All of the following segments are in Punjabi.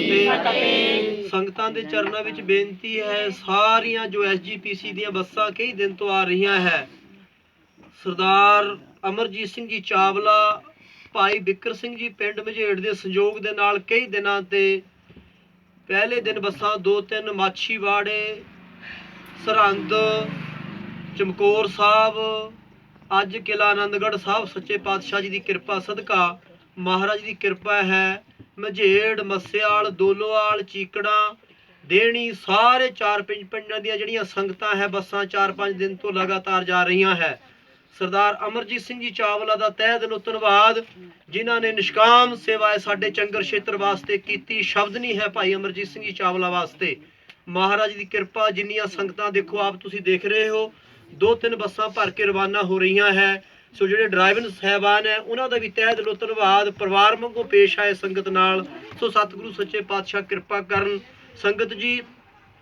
ਫਤਿਹ ਸੰਗਤਾਂ ਦੇ ਚਰਨਾਂ ਵਿੱਚ ਬੇਨਤੀ ਹੈ, ਸਾਰੀਆਂ ਜੋ ਐਸਜੀਪੀਸੀ ਦੀਆਂ ਬੱਸਾਂ ਕਈ ਦਿਨ ਤੋਂ ਆ ਰਹੀਆਂ ਹੈ। ਸਰਦਾਰ ਅਮਰਜੀਤ ਸਿੰਘ ਜੀ ਚਾਵਲਾ, ਭਾਈ ਬਿੱਕਰ ਸਿੰਘ ਜੀ ਪਿੰਡ ਮਝੇੜ ਦੇ ਸੰਯੋਗ ਦੇ ਨਾਲ ਕਈ ਦਿਨਾਂ ਤੇ ਪਹਿਲੇ ਦਿਨ ਬੱਸਾਂ ਦੋ ਤਿੰਨ ਮਾਛੀਵਾੜੇ, ਸਰਹੰਦ, ਚਮਕੌਰ ਸਾਹਿਬ, ਅੱਜ ਕਿਲਾ ਆਨੰਦਗੜ੍ਹ ਸਾਹਿਬ, ਸੱਚੇ ਪਾਤਸ਼ਾਹ ਜੀ ਦੀ ਕਿਰਪਾ ਸਦਕਾ ਮਹਾਰਾਜ ਦੀ ਕਿਰਪਾ ਹੈ। ਮਝੇੜ, ਮੱਸਿਆਲ, ਦੋਲੋਵਾਲ, ਚੀਕੜਾ, ਦੇਣੀ, ਸਾਰੇ ਚਾਰ ਪੰਜ ਪਿੰਡਾਂ ਦੀਆਂ ਜਿਹੜੀਆਂ ਸੰਗਤਾਂ ਹੈ, ਬੱਸਾਂ 4-5 ਦਿਨ ਤੋਂ ਲਗਾਤਾਰ ਜਾ ਰਹੀਆਂ ਹੈ। ਸਰਦਾਰ ਅਮਰਜੀਤ ਸਿੰਘ ਜੀ ਚਾਵਲਾ ਦਾ ਤਹਿ ਦਿਲੋਂ ਧੰਨਵਾਦ, ਜਿਨ੍ਹਾਂ ਨੇ ਨਿਸ਼ਕਾਮ ਸੇਵਾ ਸਾਡੇ ਚੰਗਰ ਖੇਤਰ ਵਾਸਤੇ ਕੀਤੀ, ਸ਼ਬਦ ਨਹੀਂ ਹੈ ਭਾਈ ਅਮਰਜੀਤ ਸਿੰਘ ਜੀ ਚਾਵਲਾ ਵਾਸਤੇ। ਮਹਾਰਾਜ ਦੀ ਕਿਰਪਾ, ਜਿੰਨੀਆਂ ਸੰਗਤਾਂ ਦੇਖੋ ਆਪ ਤੁਸੀਂ ਦੇਖ ਰਹੇ ਹੋ, ਦੋ ਤਿੰਨ ਬੱਸਾਂ ਭਰ ਕੇ ਰਵਾਨਾ ਹੋ ਰਹੀਆਂ ਹੈ। ਸੋ ਜਿਹੜੇ ਡਰਾਈਵਰ ਸਹਿਬਾਨ ਹੈ, ਉਹਨਾਂ ਦਾ ਵੀ ਤਹਿ ਦਿਲੋਂ ਧੰਨਵਾਦ। ਪਰਿਵਾਰ ਵਾਂਗੂ ਪੇਸ਼ ਆਏ ਸੰਗਤ ਨਾਲ। ਸੋ ਸਤਿਗੁਰੂ ਸੱਚੇ ਪਾਤਸ਼ਾਹ ਕਿਰਪਾ ਕਰਨ। ਸੰਗਤ ਜੀ,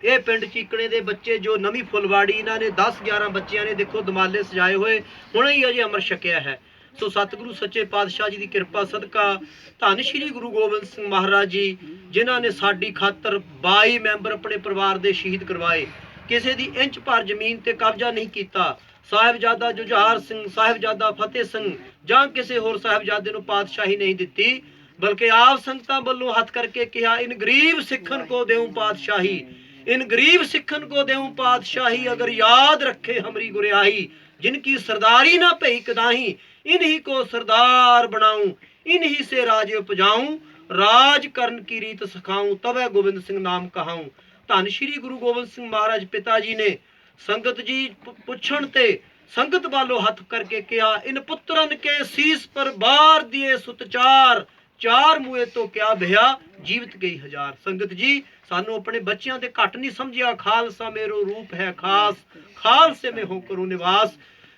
ਇਹ ਪਿੰਡ ਚੀਕਣੇ ਦੇ ਬੱਚੇ ਜੋ ਨਵੀਂ ਫੁੱਲਵਾੜੀ, ਇਹਨਾਂ ਨੇ 10 11 ਬੱਚਿਆਂ ਨੇ ਦੇਖੋ ਦਮਾਲੇ ਸਜਾਏ ਹੋਏ, ਹੁਣੇ ਹੀ ਅਜੇ ਅਮਰ ਛਕਿਆ ਹੈ। ਸੋ ਸਤਿਗੁਰੂ ਸੱਚੇ ਪਾਤਸ਼ਾਹ ਜੀ ਦੀ ਕਿਰਪਾ ਸਦਕਾ ਧੰਨ ਸ਼੍ਰੀ ਗੁਰੂ ਗੋਬਿੰਦ ਸਿੰਘ ਮਹਾਰਾਜ ਜੀ, ਜਿਨ੍ਹਾਂ ਨੇ ਸਾਡੀ ਖਾਤਰ 22 ਮੈਂਬਰ ਆਪਣੇ ਪਰਿਵਾਰ ਦੇ ਸ਼ਹੀਦ ਕਰਵਾਏ। ਕਿਸੇ ਦੀ ਇੰਚ ਭਰ ਜ਼ਮੀਨ ਤੇ ਕਬਜ਼ਾ ਨਹੀਂ ਕੀਤਾ ਸਾਹਿਬਜ਼ਾਦਾ ਜੁਝਾਰ ਸਿੰਘ, ਸਾਹਿਬਜ਼ਾਦਾ ਫਤਿਹ ਸਿੰਘ ਜਾਂ ਕਿਸੇ ਹੋਰ ਸਾਹਿਬਜ਼ਾਦੇ ਨੂੰ ਪਾਤਸ਼ਾਹੀ ਨਹੀਂ ਦਿੱਤੀ, ਬਲਕਿ ਆਪ ਸੰਤਾਂ ਵੱਲੋਂ ਹੱਥ ਕਰਕੇ ਕਿਹਾ, ਇਨ ਗਰੀਬ ਸਿੱਖਨ ਕੋ ਦੇਉ ਪਾਤਸ਼ਾਹੀ, ਇਨ ਗਰੀਬ ਸਿੱਖਨ ਕੋ ਦੇਉ ਪਾਤਸ਼ਾਹੀ, ਅਗਰ ਯਾਦ ਰੱਖੇ ਹਮਰੀ ਗੁਰਿਆਹੀ, ਜਿਨ ਕੀ ਸਰਦਾਰੀ ਨਾ ਭਈ ਕਦਾਹੀ, ਇਨਹੀ ਕੋ ਸਰਦਾਰ ਬਣਾਉ, ਇਨਹੀ ਸੇ ਰਾਜੇ ਉਪਜਾਉ, ਰਾਜ ਕਰਨ ਕੀ ਰੀਤ ਸਿਖਾਉ, ਤਵੇ ਗੋਬਿੰਦ ਸਿੰਘ ਨਾਮ ਕਹਾਉ। ਧੰਨ ਸ਼੍ਰੀ ਗੁਰੂ ਗੋਬਿੰਦ ਸਿੰਘ ਮਹਾਰਾਜ ਪਿਤਾ ਜੀ ਨੇ ਸੰਗਤ ਜੀ ਪੁੱਛਣ ਤੇ ਸੰਗਤ ਵੱਲੋਂ ਹੱਥ ਕਰਕੇ ਕਿਹਾ, ਇਨ ਪੁੱਤਰਨ ਕੇ ਸੀਸ ਪਰ ਬਾਰ ਦਿਏ ਸੁਤਚਾਰ, ਚਾਰ ਮੂਏ ਤੋਂ ਕਿਆ ਭਇਆ ਜੀਵਤ ਗਈ ਹਜ਼ਾਰ। ਸੰਗਤ ਜੀ, ਸਾਨੂੰ ਆਪਣੇ ਬੱਚਿਆਂ ਤੇ ਘੱਟ ਨਹੀਂ ਸਮਝਿਆ, ਖਾਲਸਾ ਮੇਰੋ ਰੂਪ ਹੈ ਖਾਸ, ਖਾਲਸੇ ਮੇ ਹੋ ਕਰੋ ਨਿਵਾਸ।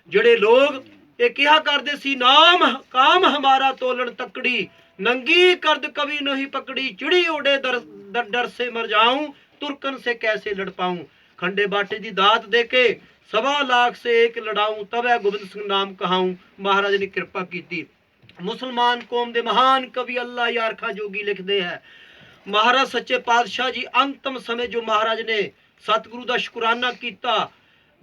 ਜਿਹੜੇ ਲੋਕ ਇਹ ਕਿਹਾ ਕਰਦੇ ਸੀ, ਨਾਮ ਕਾਮ ਹਮਾਰਾ ਤੋਲਣ ਤਕੜੀ, ਨੰਗੀ ਕਰਦ ਕਵੀ ਨਹੀਂ ਪਕੜੀ, ਚਿੜੀ ਉਡੇ ਦਰ ਦਰ ਡਰ ਸੇ ਮਰ ਜਾऊं ਤੁਰਕਨ ਸੇ ਕੈਸੇ ਲੜ ਪਾऊं ਖੰਡੇ ਬਾਟੇ ਦੀ ਦਾਤ ਦੇ ਕੇ ਸਵਾ ਲੱਖ ਸੇ ਇੱਕ ਲੜਾਉਂ ਤਵੇ ਗੋਬਿੰਦ ਸਿੰਘ ਨਾਮ ਕਹਾਉਂ। ਮਹਾਰਾਜ ਨੇ ਕਿਰਪਾ ਕੀਤੀ। ਮੁਸਲਮਾਨ ਕੌਮ ਦੇ ਮਹਾਨ ਕਵੀ ਅੱਲਾ ਯਾਰਖਾ ਜੋਗੀ ਲਿਖਦੇ ਹੈ। ਮਹਾਰਾਜ ਸੱਚੇ ਪਾਤਸ਼ਾਹ ਜੀ, ਅੰਤਮ ਸਮੇਂ ਜੋ ਮਹਾਰਾਜ ਨੇ ਸਤਿਗੁਰੂ ਦਾ ਸ਼ੁਕਰਾਨਾ ਕੀਤਾ,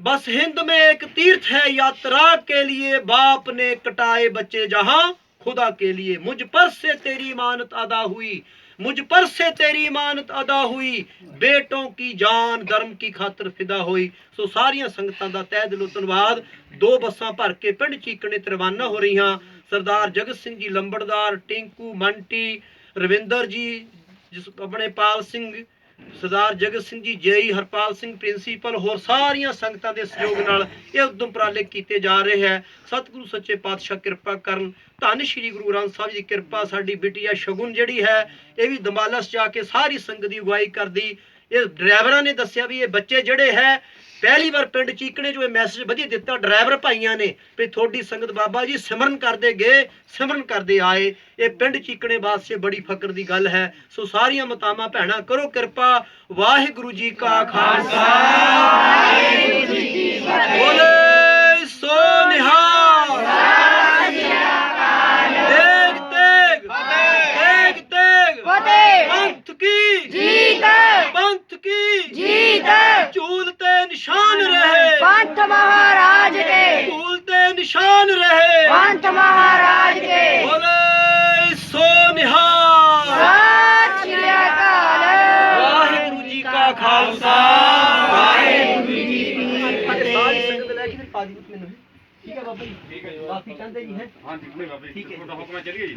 ਬਸ ਹਿੰਦ में ਇੱਕ ਤੀਰਥ ਹੈ ਯਾਤਰਾ ਕੇ लिए ਬਾਪ ਨੇ ਕਟਾਏ बच्चे ਜਹਾਂ, ਖੁਦਾ ਕੇ लिए ਮੁਝ ਪਰ से तेरी मानत अदा हुई मुझ पर से तेरी मानत अदा हुई बेटों की जान धर्म की खातर फिदा हुई ਸੋ ਸਾਰੀਆਂ ਸੰਗਤਾਂ ਦਾ ਤਹਿ ਦਿਲੋਂ ਧੰਨਵਾਦ ਦੋ ਬੱਸਾਂ ਭਰ ਕੇ ਪਿੰਡ ਚੀਕਣੇ ਤੇ ਰਵਾਨਾ ਹੋ ਰਹੀਆਂ ਸਰਦਾਰ ਜਗਤ ਸਿੰਘ ਜੀ ਲੰਬੜਦਾਰ ਟਿੰਕੂ ਮੰਟੀ ਰਵਿੰਦਰ ਜੀ ਜਿਸ ਆਪਣੇ ਪਾਲ ਸਿੰਘ ਸਰਦਾਰ ਜਗਤ ਸਿੰਘ ਜੀ ਜੇਈ ਹਰਪਾਲ ਸਿੰਘ ਪ੍ਰਿੰਸੀਪਲ, ਹੋਰ ਸਾਰੀਆਂ ਸੰਗਤਾਂ ਦੇ ਸਹਿਯੋਗ ਨਾਲ ਇਹ ਉਦਮ ਉਪਰਾਲੇ ਕੀਤੇ ਜਾ ਰਹੇ ਹੈ। ਸਤਿਗੁਰੂ ਸੱਚੇ ਪਾਤਸ਼ਾਹ ਕਿਰਪਾ ਕਰਨ। ਧੰਨ ਸ਼੍ਰੀ ਗੁਰੂ ਗ੍ਰੰਥ ਸਾਹਿਬ ਜੀ ਦੀ ਕਿਰਪਾ, ਸਾਡੀ ਬਿਟੀਆ ਸ਼ਗੁਨ ਜਿਹੜੀ ਹੈ, ਇਹ ਵੀ ਦਮਾਲਸ ਜਾ ਕੇ ਸਾਰੀ ਸੰਗਤ ਦੀ ਅਗਵਾਈ ਕਰਦੀ। ਇਹ ਡਰਾਈਵਰਾਂ ਨੇ ਦੱਸਿਆ ਵੀ ਇਹ ਬੱਚੇ ਜਿਹੜੇ ਹੈ, ਪਹਿਲੀ ਵਾਰ ਪਿੰਡ ਚੀਕਣੇ ਜੋ ਇਹ ਮੈਸੇਜ ਵਧੀਆ ਦਿੱਤਾ, ਡਰਾਈਵਰ ਭਾਈਆਂ ਨੇ ਵੀ ਤੁਹਾਡੀ ਸੰਗਤ ਬਾਬਾ ਜੀ ਸਿਮਰਨ ਕਰਦੇ ਗਏ, ਸਿਮਰਨ ਕਰਦੇ ਆਏ। ਇਹ ਪਿੰਡ ਚੀਕਣੇ ਵਾਸਤੇ ਬੜੀ ਫਕਰ ਦੀ ਗੱਲ ਹੈ। ਸੋ ਸਾਰੀਆਂ ਮਤਾਵਾਂ ਭੈਣਾਂ ਕਰੋ ਕਿਰਪਾ। ਵਾਹਿਗੁਰੂ ਜੀ ਕਾ ਖਾਲਸਾ ਵਾਹਿਗੁਰੂ ਜੀ ਕੀ ਫਤਿਹ ਬੋਲੇ ਸੋ ਨਿਹਾਲ ਤੇਗ ਤੇਗ ਤੇਗ ਤੇਗ ਫਤਿਹ ਪੰਥ ਕੀ ਜੀਤ ਪੰਥ ਕੀ ਜੀਤ ਝੂਲ ਤੇ ਨਿਸ਼ਾਨ ਰਹੇ ਪੰਥ ਮਹਾਰਾਜ ਕੇ। ਝੂਲ ਤੇ ਨਿਸ਼ਾਨ ਰਹੇ। ਪੰਥ ਮਹਾਰਾਜ ਕੇ। ਬੋਲੇ ਸੋ ਨਿਹਾਲ। ਸਤਿ ਸ਼੍ਰੀ ਅਕਾਲ। ਵਾਹਿਗੁਰੂ ਜੀ ਕਾ ਖਾਲਸਾ। ਵਾਹਿਗੁਰੂ ਜੀ ਕੀ ਫਤਿਹ। ਸਾਰੀ ਸੰਗਤ ਲੈ ਕੇ ਫਿਰ ਪਾ ਦੀ ਮੈਨੂੰ। ਠੀਕ ਹੈ ਬਾਬਾ ਜੀ? ਠੀਕ ਹੈ ਬਾਕੀ ਕਹਿੰਦੇ ਜੀ ਹੈ? ਹਾਂਜੀ ਨਹੀਂ ਬਾਬਾ ਜੀ ਠੀਕ ਹੈ। ਤੁਹਾਡਾ ਹੁਕਮ ਹੈ ਚੱਲੀਏ ਜੀ।